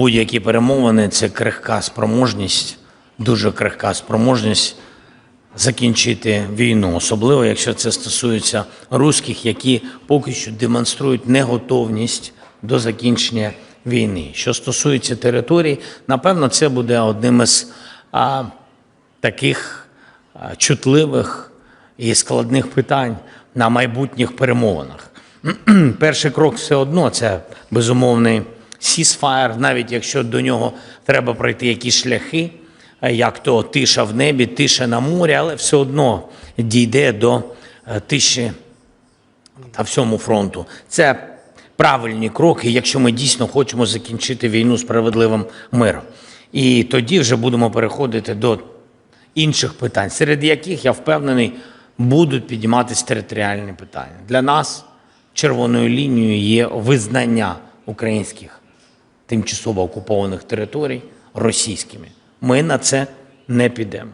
Будь-які перемовини це крихка спроможність, дуже крихка спроможність закінчити війну, особливо якщо це стосується руських, які поки що демонструють неготовність до закінчення війни. Що стосується територій, напевно, це буде одним із а, таких а, чутливих і складних питань на майбутніх перемовинах. Перший крок все одно це безумовний сісфаєр, навіть якщо до нього треба пройти якісь шляхи, е, як то тиша в небі, тиша на морі, але все одно дійде до е, тиші та всьому фронту. Це правильні кроки, якщо ми дійсно хочемо закінчити війну справедливим миром. І тоді вже будемо переходити до інших питань, серед яких я впевнений, будуть підніматися територіальні питання. Для нас червоною лінією є визнання українських тимчасово окупованих територій російськими. Ми на це не підемо.